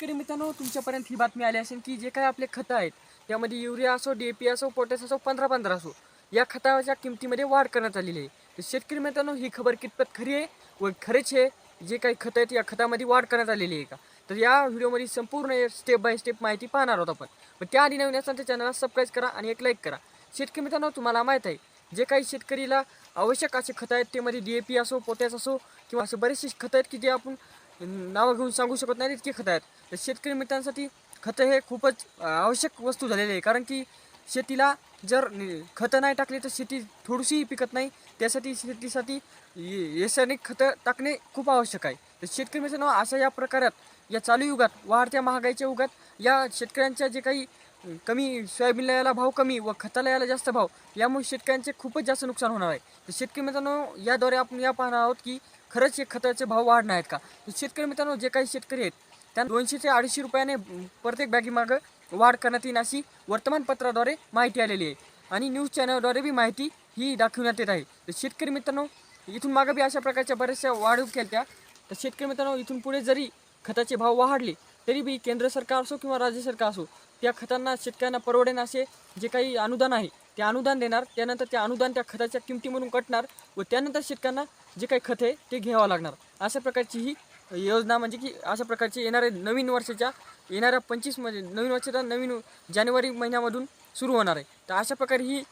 शेतकरी मित्रांनो तुमच्यापर्यंत ही बातमी आली असेल की जे काही आपले खतं आहेत त्यामध्ये युरिया असो डी ए पी असो पोटॅश असो पंधरा पंधरा असो या खताच्या किमतीमध्ये वाढ करण्यात आलेली आहे. तर शेतकरी मित्रांनो ही खबर कितपत खरी आहे व खरेच आहे जे काही खतं आहेत या खतामध्ये वाढ करण्यात आलेली आहे का? तर या व्हिडिओमध्ये संपूर्ण स्टेप बाय स्टेप माहिती पाहणार आहोत आपण. पण त्याआधी नवीन असताना तर चॅनलला सबस्क्राईब करा आणि एक लाईक करा. शेतकरी मित्रांनो तुम्हाला माहीत आहे जे काही शेतकरीला आवश्यक असे खतं आहेत ते मध्ये डी ए पी असो पोटॅश असो किंवा असे बरेचसे खतं आहेत की जे आपण नावं घेऊन सांगू शकत नाही इतके खतं आहेत. तर शेतकरी मित्रांसाठी खतं हे खूपच आवश्यक वस्तू झालेली आहे. कारण की शेतीला जर खतं नाही टाकली तर शेती थोडीशीही पिकत नाही. त्यासाठी शेतीसाठी रासायनिक खतं टाकणे खूप आवश्यक आहे. तर शेतकरी मित्रांनो अशा या प्रकारात या चालू युगात वाढत्या महागाईच्या युगात या शेतकऱ्यांच्या जे काही कमी सोयाबीनला यायला भाव कमी व खताला यायला जास्त भाव यामुळे शेतकऱ्यांचे खूपच जास्त नुकसान होणार आहे. तर शेतकरी मित्रांनो याद्वारे आपण या पाहणार आहोत की खरंच हे खताचे भाव वाढणार आहेत का? तर शेतकरी मित्रांनो जे काही शेतकरी आहेत त्यांना दोनशे ते अडीचशे रुपयाने प्रत्येक बॅगीमागं वाढ करण्यात येईल अशी वर्तमानपत्राद्वारे माहिती आलेली आहे. आणि न्यूज चॅनलद्वारे बी माहिती ही दाखवण्यात येत आहे. तर शेतकरी मित्रांनो इथून मागं बी अशा प्रकारच्या बऱ्याचशा वाढ केल्या. त्या तर शेतकरी मित्रांनो इथून पुढे जरी खताचे भाव वाढले तरी बी केंद्र सरकार असो किंवा राज्य सरकार असो त्या खतांना शेतकऱ्यांना परवडेन असे जे काही अनुदान आहे ते अनुदान देणार त्यानंतर ते अनुदान त्या खताच्या किमतीमधून कटणार व त्यानंतर शेतकऱ्यांना जे काही खत आहे ते घ्यावं लागणार. अशा प्रकारची ही योजना म्हणजे की अशा प्रकारची येणाऱ्या नवीन वर्षाच्या येणाऱ्या पंचवीसमध्ये म्हणजे नवीन वर्षाच्या नवीन जानेवारी महिन्यामधून सुरू होणार आहे. तर अशा प्रकारे ही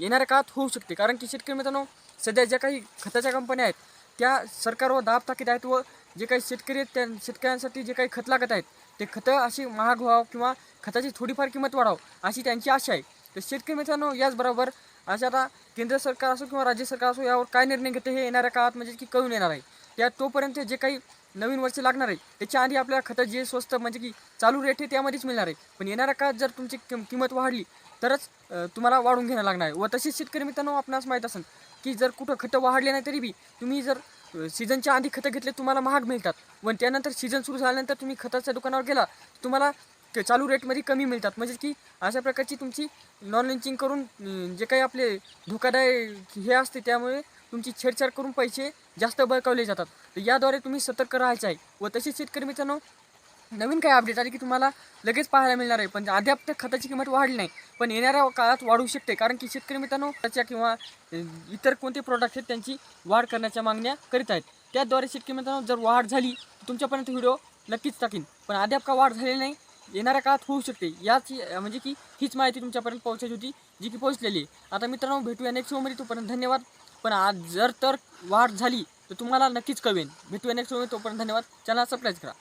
येणाऱ्या काळात होऊ शकते. कारण की शेतकरी मित्रांनो सध्या ज्या काही खताच्या कंपन्या आहेत त्या सरकारवर दाब टाकीत आहेत व जे काही शेतकरी आहेत त्या शेतकऱ्यांसाठी जे काही खत लागत आहेत ते खतं अशी महाग व्हावं किंवा खताची थोडीफार किंमत वाढावं अशी त्यांची आशा आहे. तर शेतकरी मित्रांनो याचबरोबर अशा आता केंद्र सरकार असो किंवा राज्य सरकार असो यावर काय निर्णय घेते हे येणाऱ्या काळात म्हणजे की कळून येणार आहे. त्या तोपर्यंत जे काही नवीन वर्ष लागणार आहे. त्याच्या आधी आपल्याला खतं जे स्वस्त म्हणजे की चालू रेट आहे त्यामध्येच मिळणार आहे. पण येणाऱ्या काळात जर तुमची किम किंमत वाढली तरच तुम्हाला वाढून घेणं लागणार आहे. व तसेच शेतकरी मित्रांनो आपणास माहीत असेल की जर कुठं खतं वाढले नाही तरी बी तुम्ही जर सीझनच्या आधी खतं घेतले तुम्हाला महाग मिळतात. व त्यानंतर सीझन सुरू झाल्यानंतर तुम्ही खताच्या दुकानावर गेला तुम्हाला ते चालू रेटमध्ये कमी मिळतात. म्हणजे की अशा प्रकारची तुमची नॉन लिंचिंग करून जे काही आपले धोकादायक हे असते त्यामुळे तुमची छेडछाड करून पैसे जास्त बळकावले जातात. तर याद्वारे तुम्ही सतर्क राहायचं आहे. व तसेच शेतकरी मित्रांनो नवीन काय अपडेट आली की तुम्हाला लगेच पाहायला मिळणार आहे. पण अद्याप त्या खताची किंमत वाढली नाही. पण येणाऱ्या काळात वाढू शकते. कारण की शेतकरी मित्रांनो त्याच्या किंवा इतर कोणते प्रोडक्ट आहेत त्यांची वाढ करण्याच्या मागण्या करीत आहेत. त्याद्वारे शेतकरी मित्रांनो जर वाढ झाली तर तुमच्यापर्यंत व्हिडिओ नक्कीच टाकीन. पण अद्याप का वाढ झालेली नाही येणाऱ्या काळात होऊ शकते. याच म्हणजे की हीच माहिती तुमच्यापर्यंत पोहोचायची होती जी की पोहोचलेली आहे. आता मित्रांनो भेटूया नेक्स्ट शोमध्ये तोपर्यंत धन्यवाद. पण आज जर तर वाढ झाली तर तुम्हाला नक्कीच कळवेन. भेटूया नेक्स्ट तोपर्यंत धन्यवाद. चॅनल सबस्क्राईब करा.